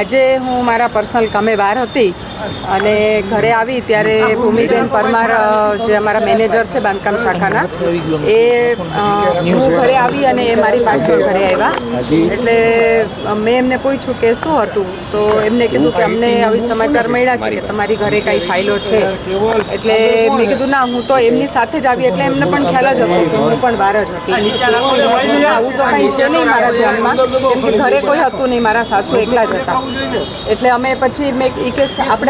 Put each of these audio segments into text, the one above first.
આજે હું મારા પર્સનલ કામે બહાર હતી અને ઘરે આવી ત્યારે ભૂમિબેન પરમાર જે અમારા મેનેજર છે બાંધકામ શાખાના, એ હું ઘરે આવી અને એ મારી પાછળ ઘરે આવ્યા. એટલે મેં એમને પૂછ્યું કે શું હતું તો એમને કીધું કે અમને આવી સમાચાર મળ્યા છે કે તમારી ઘરે કાંઈ ફાઇલો છે. એટલે મેં કીધું, ના, હું તો એમની સાથે જ આવી. એટલે એમને પણ ખ્યાલ જ હતો કે હું પણ બહાર જ હતી. આવું તો કંઈ છે નહીં મારા ધ્યાનમાં ઘરે કોઈ હતું નહીં, મારા સાસુ એકલા જ હતા. એટલે અમે પછી મેં ઈ કે આપણે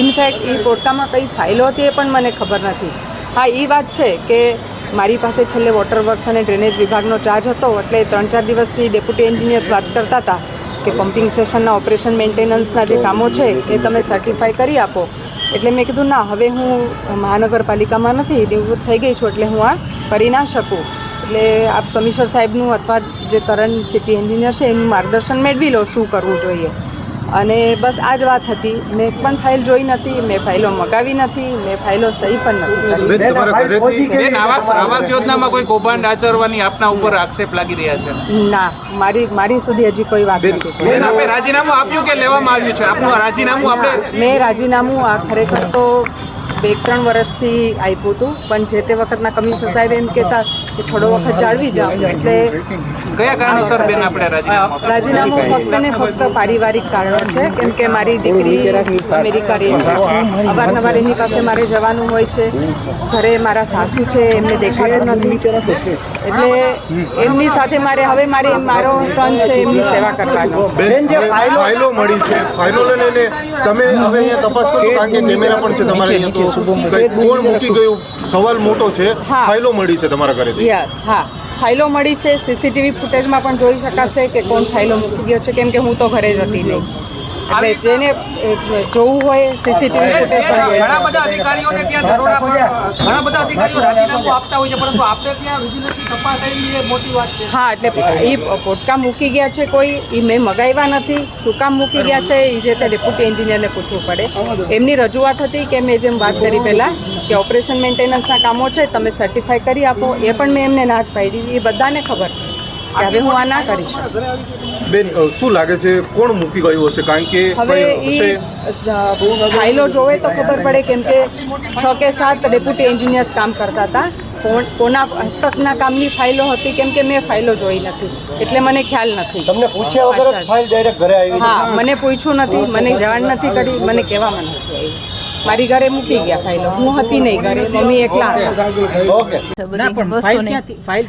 ઇનફેક્ટ એ પોટકામાં કઈ ફાઇલો હતી એ પણ મને ખબર નથી. હા એ વાત છે કે મારી પાસે છેલ્લે વોટર વર્ક્સ અને ડ્રેનેજ વિભાગનો ચાર્જ હતો એટલે ત્રણ ચાર દિવસથી ડેપ્યુટી એન્જિનિયર્સ વાત કરતા હતા કે પમ્પિંગ સ્ટેશનના ઓપરેશન મેન્ટેનન્સના જે કામો છે એ તમે સર્ટિફાઈ કરી આપો. એટલે મેં કીધું, ના, હવે હું મહાનગરપાલિકામાં નથી નિવૃત્ત થઈ ગઈ છું, એટલે હું આ કરી ના શકું. એટલે આપ કમિશનર સાહેબનું અથવા જે કરંટ સિટી એન્જિનિયર છે એનું માર્ગદર્શન મેળવી લો, શું કરવું જોઈએ. અને બસ આ જ વાત હતી. મેં પણ ફાઇલ જોઈ નથી મેં ફાઇલો મગાવી નથી મેં ફાઇલો સહી પણ આવાસ આવાસ યોજનામાં કોઈ કૌભાંડ આચરવાની આપના ઉપર આક્ષેપ લાગી રહ્યા છે? ના મારી મારી સુધી હજી કોઈ વાત નથી. આપે રાજીનામું આપ્યું કે લેવામાં આવ્યું છે? આપનું રાજીનામું આપણે મેં રાજીનામું આ ખરેખર તો બે ત્રણ વર્ષથી આપ્યું હતું. પણ જે તે વખતના કમિશનર સાહેબ એમ કહેતા કે થોડો વખત જાળવી જાઓ. એટલે કયા કારણોસર બેન આપણે રાજીનામું ફક્ત ને ફક્ત પારિવારિક કારણો છે. કેમ કે મારી દીકરી અમેરિકા રહે છે. અવારનવાર એની પાસે મારે જવાનું હોય છે. ઘરે મારા સાસુ છે એમને દેખાતું નથી. એટલે એમની સાથે મારે હવે મારે મારો ટર્ન છે એમની સેવા કરવાનો. બેન જે ફાઇલો મળી છે. ફાઇલો લઈને તમે હવે અહીંયા તપાસ કરો કારણ કે કેમેરા પણ છે તમારે કોણ મૂકી ગયું? સવાલ મોટો છે. ફાઇલો મળી છે તમારા ઘરે યસ હા. ફાઇલો મળી છે. સીસીટીવી ફૂટેજમાં પણ જોઈ શકાશે કે કોણ ફાઇલો મૂકી ગયો છે. કેમ કે હું તો ઘરે જ હતી નહીં. એટલે જેને જોવું હોય સીસીટીવી ફૂટેજ પણ જોઈ ઘણા બધા અધિકારીઓને ત્યાં દરોડા ઘણા બધા અધિકારીઓ રાજીનામું આપતા હોય છે પરંતુ આપણે ત્યાં વિજિલન્સની તપાસ થઈ એ મોટી વાત છે. હા એટલે એ પોટકા મૂકી ગયા છે કોઈ એ મેં મગાવ્યા નથી. શું કામ મૂકી ગયા છે એ જે તે ડેપ્યુટી એન્જિનિયરને પૂછવું પડે. એમની રજૂઆત હતી કે મેં જેમ વાત કરી પહેલાં કે ઓપરેશન મેન્ટેનન્સના કામો છે તમે સર્ટિફાઈ કરી આપો. એ પણ મેં એમને ના જ પાડી. એ બધાને ખબર છે. હવે હું આ ના કરી શકું. બેન શું લાગે છે કોણ મૂકી ગયું હશે? કારણ કે હવે ફાઇલો જોવે તો ખબર પડે કેમ કે છ કે સાત ડેપ્યુટી એન્જિનિયર્સ કામ કરતા હતા. કોણ કોના હસ્તકના કામની ફાઇલો હતી કેમ કે મેં ફાઇલો જોઈ નથી. એટલે મને ખ્યાલ નથી. તમને પૂછ્યા વગર ફાઇલ ડાયરેક્ટ ઘરે આવી હા મને પૂછ્યું નથી મને જાણ નથી કરી મને કહેવામાં નથી આવી. મારી ઘરે મૂકી ગયા ફાઇલો હું હતી નહીં ઘરે મમ્મી એકલા ઓકે.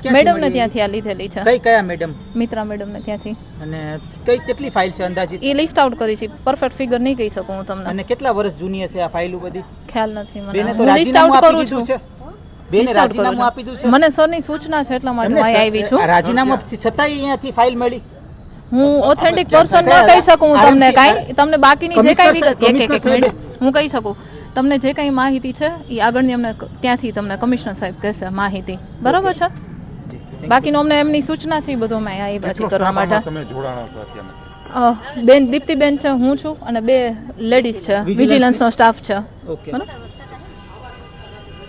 છે મેડમ ને ત્યાંથી આ લીધેલી છે. કઈ કયા મેડમ? મિત્રા મેડમ ને ત્યાંથી. અને કઈ કેટલી ફાઇલ છે અંદાજિત? એ લિસ્ટ આઉટ કરી છે. પરફેક્ટ ફિગર નહીં કહી શકું હું તમને. અને કેટલા વર્ષ જૂની હશે આ ફાઇલો બધી? ખ્યાલ નથી મને. તો હું લિસ્ટ આઉટ કરું છું. મને બેને ની રાજીનામું આપી દીધું છે? મને સરની સૂચના છે એટલા માટે હું આવી છું. આ રાજીનામા છતાંય અહીંયાથી ફાઇલ મળી. હું ઓથેન્ટિક પર્સન ન કહી શકું હું તમને કઈ. તમને બાકીની જે કાંઈ વિગત એક એક એક મિનિટ. હું કહી શકું. તમને જે કાંઈ માહિતી છે એ આગળની અમને ત્યાંથી તમને કમિશનર સાહેબ કહેશે માહિતી. બરાબર છે? બાકીનું અમને એમની સૂચના છે એ બધું અમે એ પછી કરવા માટે. બેન દીપ્તિબેન છે હું છું અને બે લેડીઝ છે વિજિલન્સનો સ્ટાફ છે. ઓકે. બરાબર?